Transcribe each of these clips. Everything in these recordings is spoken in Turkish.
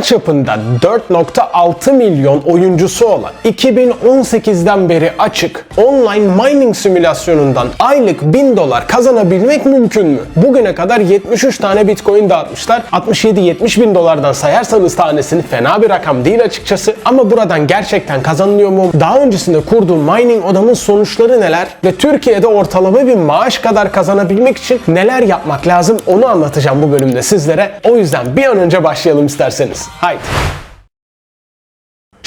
çapında 4.6 milyon oyuncusu olan 2018'den beri açık online mining simülasyonundan aylık 1000 dolar kazanabilmek mümkün mü? Bugüne kadar 73 tane bitcoin dağıtmışlar. 67-70 bin dolardan sayarsanız tanesini fena bir rakam değil açıkçası. Ama buradan gerçekten kazanılıyor mu? Daha öncesinde kurduğum mining odamın sonuçları neler? Ve Türkiye'de ortalama bir maaş kadar kazanabilmek için neler yapmak lazım onu anlatacağım bu bölümde sizlere. O yüzden bir an önce başlayalım isterseniz. height.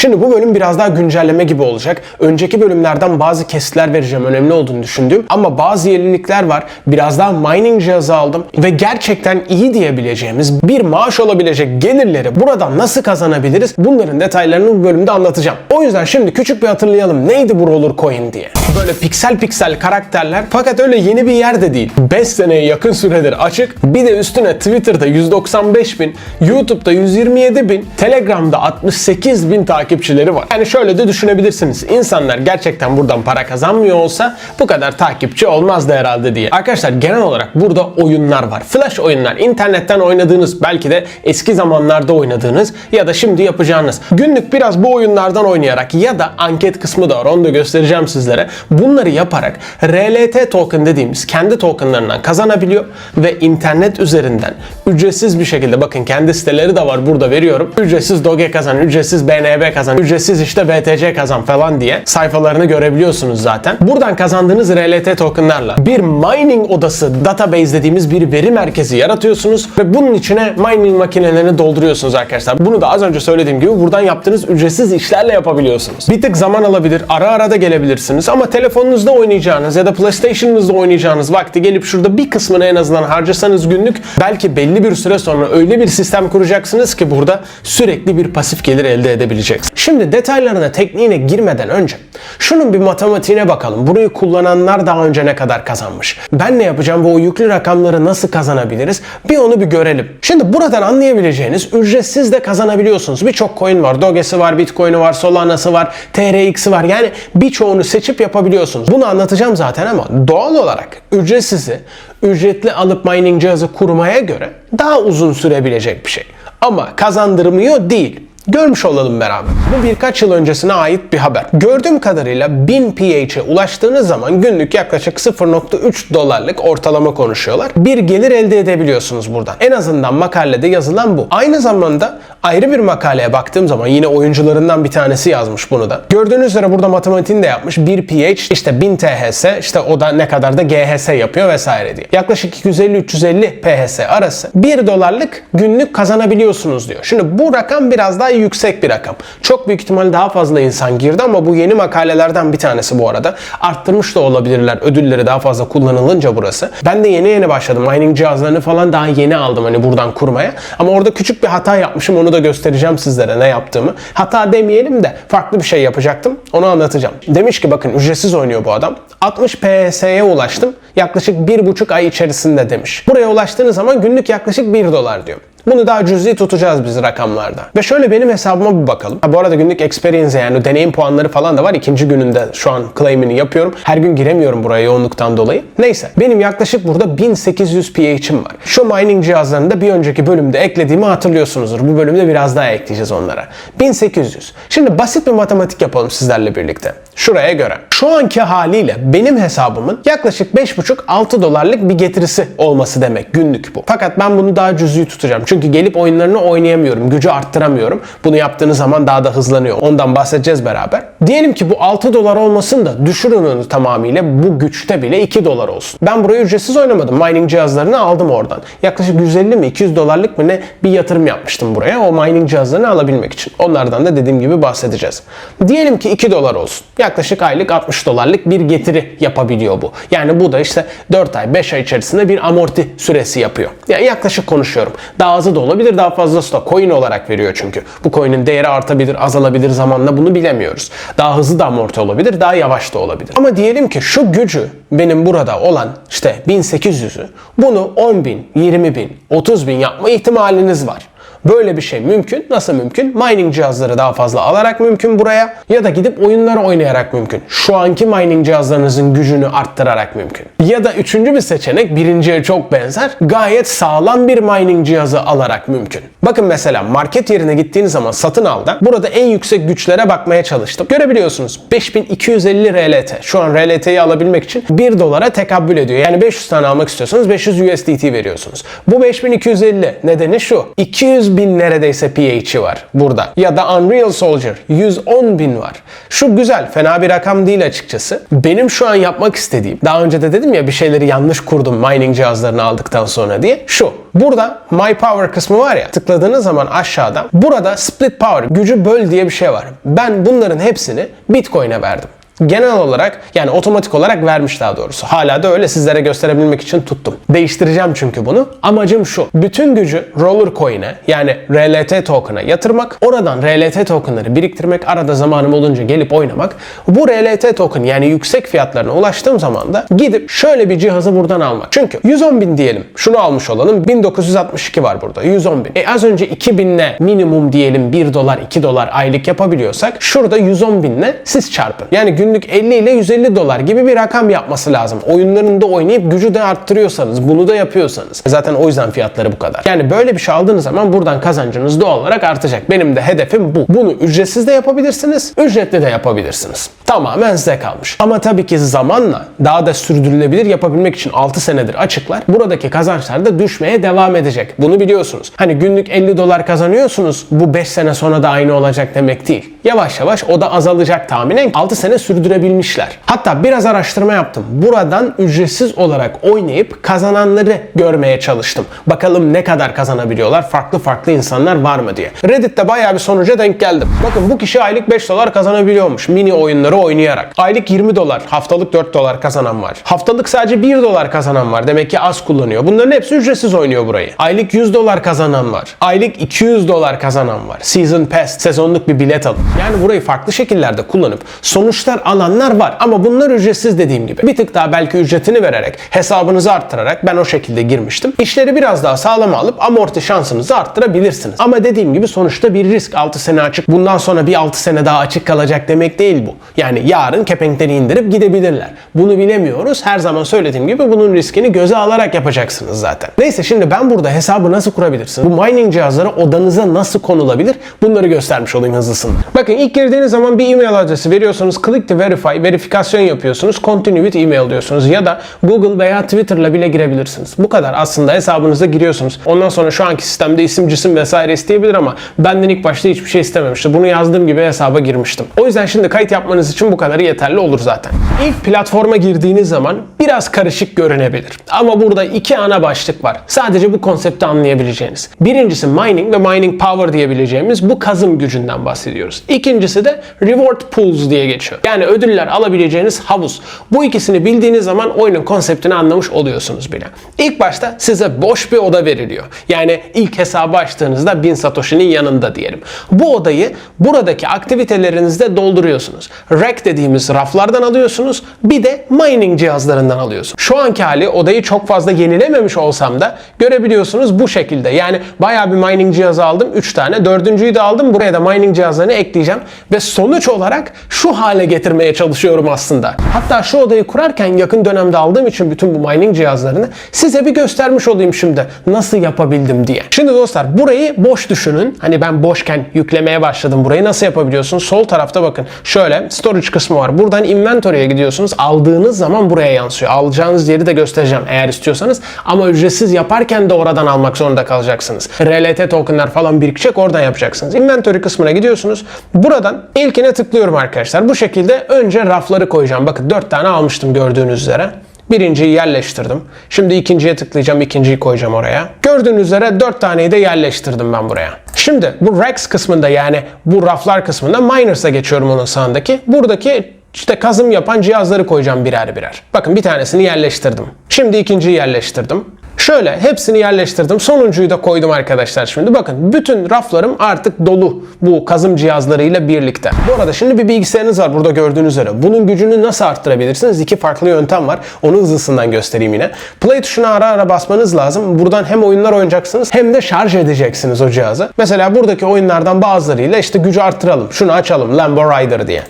Şimdi bu bölüm biraz daha güncelleme gibi olacak. Önceki bölümlerden bazı kesitler vereceğim önemli olduğunu düşündüğüm ama bazı yenilikler var. Biraz daha mining cihazı aldım ve gerçekten iyi diyebileceğimiz bir maaş olabilecek gelirleri buradan nasıl kazanabiliriz? Bunların detaylarını bu bölümde anlatacağım. O yüzden şimdi küçük bir hatırlayalım neydi bu roller coin diye. Böyle piksel piksel karakterler fakat öyle yeni bir yerde değil. 5 seneye yakın süredir açık. Bir de üstüne Twitter'da 195 bin, YouTube'da 127 bin, Telegram'da 68 bin takipçileri var. Yani şöyle de düşünebilirsiniz. İnsanlar gerçekten buradan para kazanmıyor olsa bu kadar takipçi olmazdı herhalde diye. Arkadaşlar genel olarak burada oyunlar var. Flash oyunlar. internetten oynadığınız belki de eski zamanlarda oynadığınız ya da şimdi yapacağınız. Günlük biraz bu oyunlardan oynayarak ya da anket kısmı da var onu da göstereceğim sizlere. Bunları yaparak RLT token dediğimiz kendi tokenlarından kazanabiliyor ve internet üzerinden ücretsiz bir şekilde bakın kendi siteleri de var burada veriyorum. Ücretsiz Doge kazan, ücretsiz BNB kazan, ücretsiz işte BTC kazan falan diye sayfalarını görebiliyorsunuz zaten. Buradan kazandığınız RLT tokenlarla bir mining odası database dediğimiz bir veri merkezi yaratıyorsunuz ve bunun içine mining makinelerini dolduruyorsunuz arkadaşlar. Bunu da az önce söylediğim gibi buradan yaptığınız ücretsiz işlerle yapabiliyorsunuz. Bir tık zaman alabilir, ara ara da gelebilirsiniz ama telefonunuzda oynayacağınız ya da PlayStation'ınızda oynayacağınız vakti gelip şurada bir kısmını en azından harcasanız günlük belki belli bir süre sonra öyle bir sistem kuracaksınız ki burada sürekli bir pasif gelir elde edebileceksiniz. Şimdi detaylarına, tekniğine girmeden önce şunun bir matematiğine bakalım. Burayı kullananlar daha önce ne kadar kazanmış? Ben ne yapacağım ve o yüklü rakamları nasıl kazanabiliriz? Bir onu bir görelim. Şimdi buradan anlayabileceğiniz ücretsiz de kazanabiliyorsunuz. Birçok coin var. Doge'si var, Bitcoin'i var, Solana'sı var, TRX'i var. Yani birçoğunu seçip yapabiliyorsunuz. Bunu anlatacağım zaten ama doğal olarak ücretsizi ücretli alıp mining cihazı kurmaya göre daha uzun sürebilecek bir şey. Ama kazandırmıyor değil. Görmüş olalım beraber. Bu birkaç yıl öncesine ait bir haber. Gördüğüm kadarıyla 1000 PH'e ulaştığınız zaman günlük yaklaşık 0.3 dolarlık ortalama konuşuyorlar. Bir gelir elde edebiliyorsunuz buradan. En azından makalede yazılan bu. Aynı zamanda ayrı bir makaleye baktığım zaman yine oyuncularından bir tanesi yazmış bunu da. Gördüğünüz üzere burada matematiğini de yapmış. 1 PH işte 1000 THS işte o da ne kadar da GHS yapıyor vesaire diye. Yaklaşık 250-350 PHS arası 1 dolarlık günlük kazanabiliyorsunuz diyor. Şimdi bu rakam biraz daha yüksek bir rakam. Çok büyük ihtimal daha fazla insan girdi ama bu yeni makalelerden bir tanesi bu arada. Arttırmış da olabilirler ödülleri daha fazla kullanılınca burası. Ben de yeni yeni başladım. Mining cihazlarını falan daha yeni aldım hani buradan kurmaya. Ama orada küçük bir hata yapmışım. Onu da göstereceğim sizlere ne yaptığımı. Hata demeyelim de farklı bir şey yapacaktım. Onu anlatacağım. Demiş ki bakın ücretsiz oynuyor bu adam. 60 PS'ye ulaştım. Yaklaşık bir buçuk ay içerisinde demiş. Buraya ulaştığınız zaman günlük yaklaşık 1 dolar diyor. Bunu daha cüzi tutacağız biz rakamlarda. Ve şöyle benim hesabıma bir bakalım. Ha, bu arada günlük experience yani deneyim puanları falan da var. İkinci gününde şu an claim'ini yapıyorum. Her gün giremiyorum buraya yoğunluktan dolayı. Neyse benim yaklaşık burada 1800 PH'im var. Şu mining cihazlarını da bir önceki bölümde eklediğimi hatırlıyorsunuzdur. Bu bölümde biraz daha ekleyeceğiz onlara. 1800. Şimdi basit bir matematik yapalım sizlerle birlikte. Şuraya göre. Şu anki haliyle benim hesabımın yaklaşık 5,5-6 dolarlık bir getirisi olması demek günlük bu. Fakat ben bunu daha cüzi tutacağım. Çünkü gelip oyunlarını oynayamıyorum. Gücü arttıramıyorum. Bunu yaptığınız zaman daha da hızlanıyor. Ondan bahsedeceğiz beraber. Diyelim ki bu 6 dolar olmasın da düşürün onu tamamıyla bu güçte bile 2 dolar olsun. Ben burayı ücretsiz oynamadım. Mining cihazlarını aldım oradan. Yaklaşık 150 mi 200 dolarlık mı ne bir yatırım yapmıştım buraya. O mining cihazlarını alabilmek için. Onlardan da dediğim gibi bahsedeceğiz. Diyelim ki 2 dolar olsun. Yaklaşık aylık 60 dolarlık bir getiri yapabiliyor bu. Yani bu da işte 4 ay 5 ay içerisinde bir amorti süresi yapıyor. Yani yaklaşık konuşuyorum. Daha azı da olabilir daha fazlası da coin olarak veriyor çünkü. Bu coin'in değeri artabilir azalabilir zamanla bunu bilemiyoruz. Daha hızlı da amorti olabilir daha yavaş da olabilir. Ama diyelim ki şu gücü benim burada olan işte 1800'ü bunu 10 bin, 20 bin, 30 bin yapma ihtimaliniz var. Böyle bir şey mümkün. Nasıl mümkün? Mining cihazları daha fazla alarak mümkün buraya ya da gidip oyunları oynayarak mümkün. Şu anki mining cihazlarınızın gücünü arttırarak mümkün. Ya da üçüncü bir seçenek birinciye çok benzer. Gayet sağlam bir mining cihazı alarak mümkün. Bakın mesela market yerine gittiğiniz zaman satın alda burada en yüksek güçlere bakmaya çalıştım. Görebiliyorsunuz 5250 RLT. Şu an RLT'yi alabilmek için 1 dolara tekabül ediyor. Yani 500 tane almak istiyorsanız 500 USDT veriyorsunuz. Bu 5250 nedeni şu. 200 bin neredeyse PH'i var burada. Ya da Unreal Soldier 110 bin var. Şu güzel fena bir rakam değil açıkçası. Benim şu an yapmak istediğim daha önce de dedim ya bir şeyleri yanlış kurdum mining cihazlarını aldıktan sonra diye. Şu Burada My Power kısmı var ya tıkladığınız zaman aşağıda burada Split Power gücü böl diye bir şey var. Ben bunların hepsini Bitcoin'e verdim. Genel olarak yani otomatik olarak vermiş daha doğrusu. Hala da öyle sizlere gösterebilmek için tuttum. Değiştireceğim çünkü bunu. Amacım şu. Bütün gücü Roller Coin'e yani RLT token'a yatırmak. Oradan RLT token'ları biriktirmek. Arada zamanım olunca gelip oynamak. Bu RLT token yani yüksek fiyatlarına ulaştığım zaman da gidip şöyle bir cihazı buradan almak. Çünkü 110 bin diyelim. Şunu almış olalım. 1962 var burada. 110 bin. E az önce 2000'le minimum diyelim 1 dolar 2 dolar aylık yapabiliyorsak şurada 110 binle siz çarpın. Yani günlük 50 ile 150 dolar gibi bir rakam yapması lazım. Oyunlarında oynayıp gücü de arttırıyorsanız, bunu da yapıyorsanız. Zaten o yüzden fiyatları bu kadar. Yani böyle bir şey aldığınız zaman buradan kazancınız doğal olarak artacak. Benim de hedefim bu. Bunu ücretsiz de yapabilirsiniz, ücretli de yapabilirsiniz. Tamamen size kalmış. Ama tabii ki zamanla daha da sürdürülebilir yapabilmek için 6 senedir açıklar. Buradaki kazançlar da düşmeye devam edecek. Bunu biliyorsunuz. Hani günlük 50 dolar kazanıyorsunuz. Bu 5 sene sonra da aynı olacak demek değil. Yavaş yavaş o da azalacak tahminen. 6 sene sürdürebilmişler. Hatta biraz araştırma yaptım. Buradan ücretsiz olarak oynayıp kazananları görmeye çalıştım. Bakalım ne kadar kazanabiliyorlar, farklı farklı insanlar var mı diye. Reddit'te bayağı bir sonuca denk geldim. Bakın bu kişi aylık 5 dolar kazanabiliyormuş mini oyunları oynayarak. Aylık 20 dolar, haftalık 4 dolar kazanan var. Haftalık sadece 1 dolar kazanan var. Demek ki az kullanıyor. Bunların hepsi ücretsiz oynuyor burayı. Aylık 100 dolar kazanan var. Aylık 200 dolar kazanan var. Season Pass, sezonluk bir bilet alın. Yani burayı farklı şekillerde kullanıp sonuçlar alanlar var ama bunlar ücretsiz dediğim gibi. Bir tık daha belki ücretini vererek, hesabınızı arttırarak ben o şekilde girmiştim. İşleri biraz daha sağlam alıp amorti şansınızı arttırabilirsiniz. Ama dediğim gibi sonuçta bir risk 6 sene açık. Bundan sonra bir 6 sene daha açık kalacak demek değil bu. Yani yarın kepenkleri indirip gidebilirler. Bunu bilemiyoruz. Her zaman söylediğim gibi bunun riskini göze alarak yapacaksınız zaten. Neyse şimdi ben burada hesabı nasıl kurabilirsiniz? Bu mining cihazları odanıza nasıl konulabilir? Bunları göstermiş olayım hızlısında. Bakın ilk girdiğiniz zaman bir e-mail adresi veriyorsunuz. Click to verify, verifikasyon yapıyorsunuz. Continue with email diyorsunuz. Ya da Google veya Twitter'la bile girebilirsiniz. Bu kadar aslında hesabınıza giriyorsunuz. Ondan sonra şu anki sistemde isim, cisim vesaire isteyebilir ama benden ilk başta hiçbir şey istememişti. Bunu yazdığım gibi hesaba girmiştim. O yüzden şimdi kayıt yapmanız için bu kadarı yeterli olur zaten. İlk platforma girdiğiniz zaman biraz karışık görünebilir. Ama burada iki ana başlık var. Sadece bu konsepti anlayabileceğiniz. Birincisi mining ve mining power diyebileceğimiz bu kazım gücünden bahsediyoruz. İkincisi de reward pools diye geçiyor. Yani ödüller alabileceğiniz havuz. Bu ikisini bildiğiniz zaman oyunun konseptini anlamış oluyorsunuz bile. İlk başta size boş bir oda veriliyor. Yani ilk hesabı açtığınızda 1000 Satoshi'nin yanında diyelim. Bu odayı buradaki aktivitelerinizde dolduruyorsunuz. Rack dediğimiz raflardan alıyorsunuz. Bir de mining cihazlarından alıyorsunuz. Şu anki hali odayı çok fazla yenilememiş olsam da görebiliyorsunuz bu şekilde. Yani bayağı bir mining cihazı aldım. 3 tane. Dördüncüyü de aldım. Buraya da mining cihazlarını ekleyeceğim. Ve sonuç olarak şu hale getirmeye çalışıyorum aslında. Hatta şu odayı kurarken yakın dönemde aldığım için bütün bu mining cihazlarını size bir göstermiş olayım şimdi. Nasıl yapabildim diye. Şimdi dostlar burayı boş düşünün. Hani ben boşken yüklemeye başladım. Burayı nasıl yapabiliyorsunuz? Sol tarafta bakın. Şöyle storage kısmı var. Buradan inventory'e gidiyorsunuz. Aldığınız zaman buraya yansıyor. Alacağınız yeri de göstereceğim eğer istiyorsanız. Ama ücretsiz yaparken de oradan almak zorunda kalacaksınız. RLT tokenlar falan birikecek oradan yapacaksınız. Inventory kısmına gidiyorsunuz. Buradan ilkine tıklıyorum arkadaşlar. Bu şekilde önce rafları koyacağım. Bakın 4 tane almıştım gördüğünüz üzere. Birinciyi yerleştirdim. Şimdi ikinciye tıklayacağım. ikinciyi koyacağım oraya. Gördüğünüz üzere 4 taneyi de yerleştirdim ben buraya. Şimdi bu racks kısmında yani bu raflar kısmında miners'a geçiyorum onun sağındaki. Buradaki işte kazım yapan cihazları koyacağım birer birer. Bakın bir tanesini yerleştirdim. Şimdi ikinciyi yerleştirdim. Şöyle hepsini yerleştirdim. Sonuncuyu da koydum arkadaşlar şimdi. Bakın bütün raflarım artık dolu bu kazım cihazlarıyla birlikte. Bu arada şimdi bir bilgisayarınız var burada gördüğünüz üzere. Bunun gücünü nasıl arttırabilirsiniz? İki farklı yöntem var. Onu hızlısından göstereyim yine. Play tuşuna ara ara basmanız lazım. Buradan hem oyunlar oynayacaksınız hem de şarj edeceksiniz o cihazı. Mesela buradaki oyunlardan bazılarıyla işte gücü arttıralım. Şunu açalım Lambo Rider diye.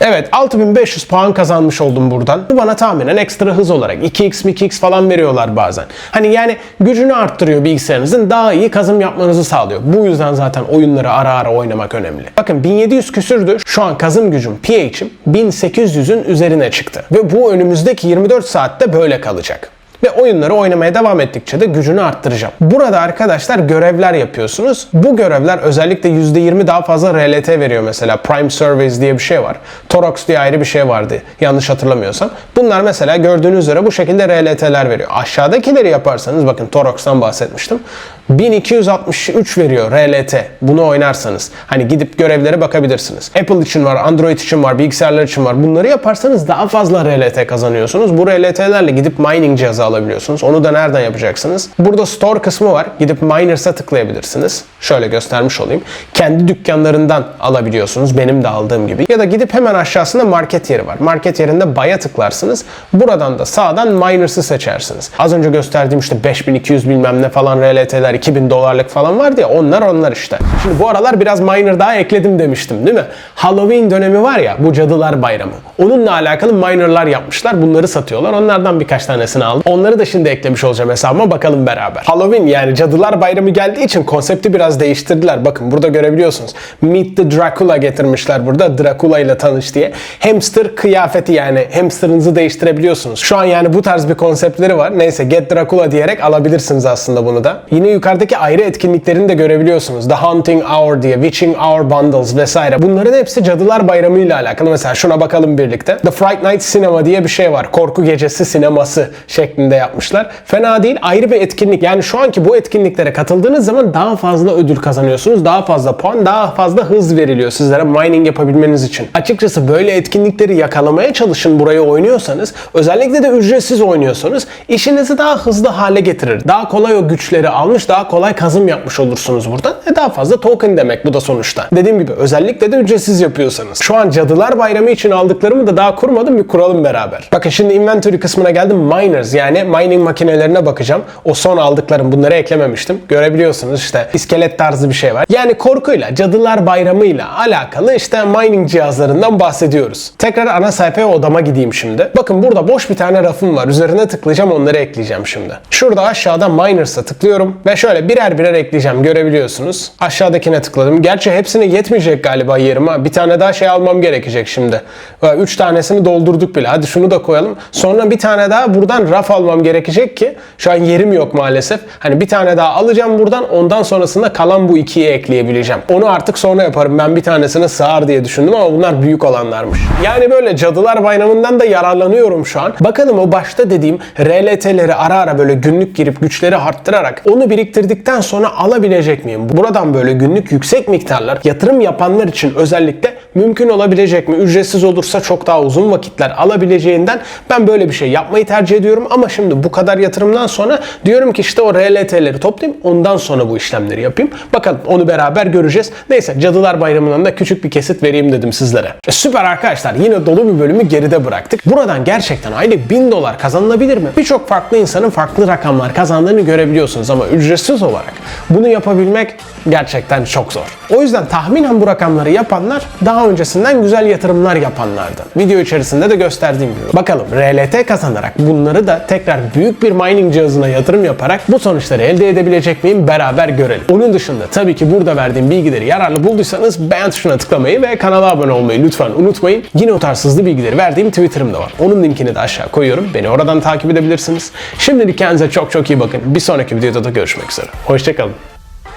Evet 6500 puan kazanmış oldum buradan. Bu bana tahminen ekstra hız olarak 2x 2x falan veriyorlar bazen. Hani yani gücünü arttırıyor bilgisayarınızın daha iyi kazım yapmanızı sağlıyor. Bu yüzden zaten oyunları ara ara oynamak önemli. Bakın 1700 küsürdü. Şu an kazım gücüm pH'im 1800'ün üzerine çıktı. Ve bu önümüzdeki 24 saatte böyle kalacak ve oyunları oynamaya devam ettikçe de gücünü arttıracağım. Burada arkadaşlar görevler yapıyorsunuz. Bu görevler özellikle %20 daha fazla RLT veriyor mesela. Prime Surveys diye bir şey var. Torox diye ayrı bir şey vardı yanlış hatırlamıyorsam. Bunlar mesela gördüğünüz üzere bu şekilde RLT'ler veriyor. Aşağıdakileri yaparsanız bakın Torox'tan bahsetmiştim. 1263 veriyor RLT. Bunu oynarsanız. Hani gidip görevlere bakabilirsiniz. Apple için var, Android için var, bilgisayarlar için var. Bunları yaparsanız daha fazla RLT kazanıyorsunuz. Bu RLT'lerle gidip mining cihazı alabiliyorsunuz. Onu da nereden yapacaksınız? Burada store kısmı var. Gidip Miners'a tıklayabilirsiniz. Şöyle göstermiş olayım. Kendi dükkanlarından alabiliyorsunuz. Benim de aldığım gibi. Ya da gidip hemen aşağısında market yeri var. Market yerinde baya tıklarsınız. Buradan da sağdan Miners'ı seçersiniz. Az önce gösterdiğim işte 5200 bilmem ne falan RLT'ler 2000 dolarlık falan vardı ya onlar onlar işte. Şimdi bu aralar biraz miner daha ekledim demiştim değil mi? Halloween dönemi var ya bu cadılar bayramı. Onunla alakalı minerlar yapmışlar. Bunları satıyorlar. Onlardan birkaç tanesini aldım. Onları da şimdi eklemiş olacağım hesabıma bakalım beraber. Halloween yani cadılar bayramı geldiği için konsepti biraz değiştirdiler. Bakın burada görebiliyorsunuz. Meet the Dracula getirmişler burada. Dracula ile tanış diye. Hamster kıyafeti yani hamsterınızı değiştirebiliyorsunuz. Şu an yani bu tarz bir konseptleri var. Neyse Get Dracula diyerek alabilirsiniz aslında bunu da. Yine yukarıdaki ayrı etkinliklerini de görebiliyorsunuz. The Hunting Hour diye, Witching Hour Bundles vesaire. Bunların hepsi Cadılar Bayramı ile alakalı. Mesela şuna bakalım birlikte. The Fright Night Cinema diye bir şey var. Korku gecesi sineması şeklinde yapmışlar. Fena değil. Ayrı bir etkinlik. Yani şu anki bu etkinliklere katıldığınız zaman daha fazla ödül kazanıyorsunuz. Daha fazla puan, daha fazla hız veriliyor sizlere mining yapabilmeniz için. Açıkçası böyle etkinlikleri yakalamaya çalışın burayı oynuyorsanız. Özellikle de ücretsiz oynuyorsanız işinizi daha hızlı hale getirir. Daha kolay o güçleri almış, daha kolay kazım yapmış olursunuz buradan. E daha fazla token demek bu da sonuçta. Dediğim gibi özellikle de ücretsiz yapıyorsanız. Şu an Cadılar Bayramı için aldıklarımı da daha kurmadım bir kuralım beraber. Bakın şimdi inventory kısmına geldim. Miners yani mining makinelerine bakacağım. O son aldıklarım bunları eklememiştim. Görebiliyorsunuz işte iskelet tarzı bir şey var. Yani korkuyla Cadılar Bayramı'yla alakalı işte mining cihazlarından bahsediyoruz. Tekrar ana sayfaya odama gideyim şimdi. Bakın burada boş bir tane rafım var. Üzerine tıklayacağım onları ekleyeceğim şimdi. Şurada aşağıda Miners'a tıklıyorum ve şöyle birer birer ekleyeceğim görebiliyorsunuz. Aşağıdakine tıkladım. Gerçi hepsine yetmeyecek galiba yerime. Bir tane daha şey almam gerekecek şimdi. 3 tanesini doldurduk bile. Hadi şunu da koyalım. Sonra bir tane daha buradan raf almam gerekecek ki şu an yerim yok maalesef. Hani bir tane daha alacağım buradan. Ondan sonrasında kalan bu ikiyi ekleyebileceğim. Onu artık sonra yaparım. Ben bir tanesine sığar diye düşündüm ama bunlar büyük olanlarmış. Yani böyle Cadılar Bayramı'ndan da yararlanıyorum şu an. Bakalım o başta dediğim RLT'leri ara ara böyle günlük girip güçleri arttırarak onu biriktirdikten sonra alabilecek miyim? Buradan böyle günlük yüksek miktarlar yatırım yapanlar için özellikle mümkün olabilecek mi? Ücretsiz olursa çok daha uzun vakitler alabileceğinden ben böyle bir şey yapmayı tercih ediyorum ama şimdi bu kadar yatırımdan sonra diyorum ki işte o RLT'leri toplayayım ondan sonra bu işlemleri yapayım. Bakalım onu beraber göreceğiz. Neyse Cadılar Bayramı'ndan da küçük bir kesit vereyim dedim sizlere. E, süper arkadaşlar yine dolu bir bölümü geride bıraktık. Buradan gerçekten aylık 1000 dolar kazanılabilir mi? Birçok farklı insanın farklı rakamlar kazandığını görebiliyorsunuz ama ücretsiz olarak bunu yapabilmek gerçekten çok zor. O yüzden tahminen bu rakamları yapanlar daha öncesinden güzel yatırımlar yapanlardı. Video içerisinde de gösterdiğim gibi. Bakalım RLT kazanarak bunları da tekrar büyük bir mining cihazına yatırım yaparak bu sonuçları elde edebilecek miyim beraber görelim. Onun dışında tabii ki burada verdiğim bilgileri yararlı bulduysanız beğen tuşuna tıklamayı ve kanala abone olmayı lütfen unutmayın. Yine o tarz hızlı bilgileri verdiğim Twitter'ım da var. Onun linkini de aşağı koyuyorum. Beni oradan takip edebilirsiniz. Şimdilik kendinize çok çok iyi bakın. Bir sonraki videoda da görüşmek üzere. Hoşçakalın.